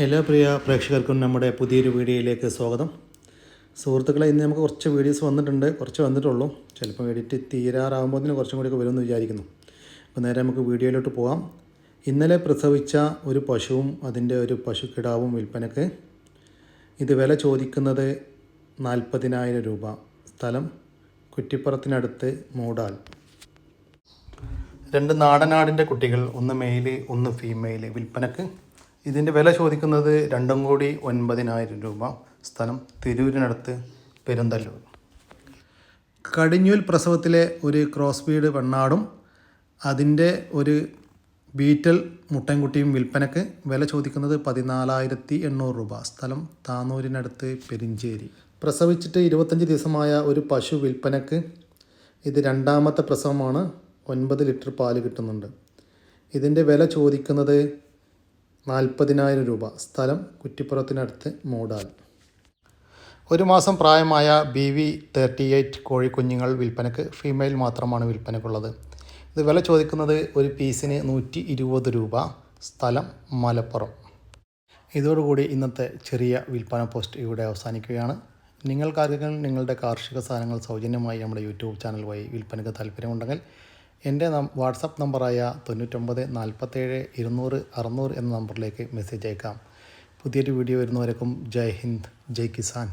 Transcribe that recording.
എല്ലാ പ്രിയ പ്രേക്ഷകർക്കും നമ്മുടെ പുതിയൊരു വീഡിയോയിലേക്ക് സ്വാഗതം. സുഹൃത്തുക്കളെ ഇന്ന് നമുക്ക് കുറച്ച് വീഡിയോസ് വന്നിട്ടുണ്ട്. കുറച്ച് വന്നിട്ടുള്ളൂ. ചിലപ്പോൾ എഡിറ്റ് തീരാറാകുമ്പോൾ കുറച്ചും കൂടിയൊക്കെ വരുമെന്ന് വിചാരിക്കുന്നു. അപ്പോൾ നേരെ നമുക്ക് വീഡിയോയിലോട്ട് പോകാം ഇന്നലെ പ്രസവിച്ച ഒരു പശുവും അതിന്റെ ഒരു പശുക്കിടാവും വിൽപ്പനക്ക് ഇത് വില ചോദിക്കുന്നത് നാൽപ്പതിനായിരം രൂപ. സ്ഥലം കുറ്റിപ്പുറത്തിനടുത്ത് മൂടാൽ. രണ്ട് നാടനാടിന്റെ കുട്ടികൾ ഒന്ന് മെയിൽ ഒന്ന് ഫീമെയിൽ വിൽപ്പനക്ക് ഇതിന്റെ വില ചോദിക്കുന്നത് രണ്ടും കോടി ഒൻപതിനായിരം രൂപ. സ്ഥലം തിരൂരിനടുത്ത് പെരുന്തല്ലൂർ. കടിഞ്ഞൂൽ പ്രസവത്തിലെ ഒരു ക്രോസ് ബീഡ് പെണ്ണാടും അതിന്റെ ഒരു ബീറ്റൽ മുട്ടൻകുട്ടിയും വിൽപ്പനക്ക് വില ചോദിക്കുന്നത് പതിനാലായിരത്തി എണ്ണൂറ് രൂപ. സ്ഥലം താനൂരിനടുത്ത് പെരിഞ്ചേരി. പ്രസവിച്ചിട്ട് ഇരുപത്തഞ്ച് ദിവസമായ ഒരു പശു വിൽപ്പനക്ക് ഇത് രണ്ടാമത്തെ പ്രസവമാണ്. ഒൻപത് ലിറ്റർ പാൽ കിട്ടുന്നുണ്ട്. ഇതിന്റെ വില ചോദിക്കുന്നത് നാൽപ്പതിനായിരം രൂപ. സ്ഥലം കുറ്റിപ്പുറത്തിനടുത്ത് മൂടാൽ. ഒരു മാസം പ്രായമായ ബി വി തേർട്ടി എയ്റ്റ് കോഴിക്കുഞ്ഞുങ്ങൾ വിൽപ്പനക്ക് ഫീമെയിൽ മാത്രമാണ് വിൽപ്പനക്കുള്ളത്. ഇത് വില ചോദിക്കുന്നത് ഒരു പീസിന് നൂറ്റി ഇരുപത് രൂപ. സ്ഥലം മലപ്പുറം. ഇതോടുകൂടി ഇന്നത്തെ ചെറിയ വിൽപ്പന പോസ്റ്റ് ഇവിടെ അവസാനിക്കുകയാണ്. നിങ്ങൾക്കാർക്കെങ്കിലും നിങ്ങളുടെ കാർഷിക സാധനങ്ങൾ സൗജന്യമായി നമ്മുടെ യൂട്യൂബ് ചാനൽ വഴി വിൽപ്പനയ്ക്ക് താല്പര്യമുണ്ടെങ്കിൽ എന്റെ വാട്സപ്പ് നമ്പറായ തൊണ്ണൂറ്റൊമ്പത് നാൽപ്പത്തേഴ് ഇരുന്നൂറ് അറുന്നൂറ് എന്ന നമ്പറിലേക്ക് മെസ്സേജ് അയക്കാം. പുതിയൊരു വീഡിയോ വരുന്നവരേക്കും ജയ് ഹിന്ദ് ജയ് കിസാൻ.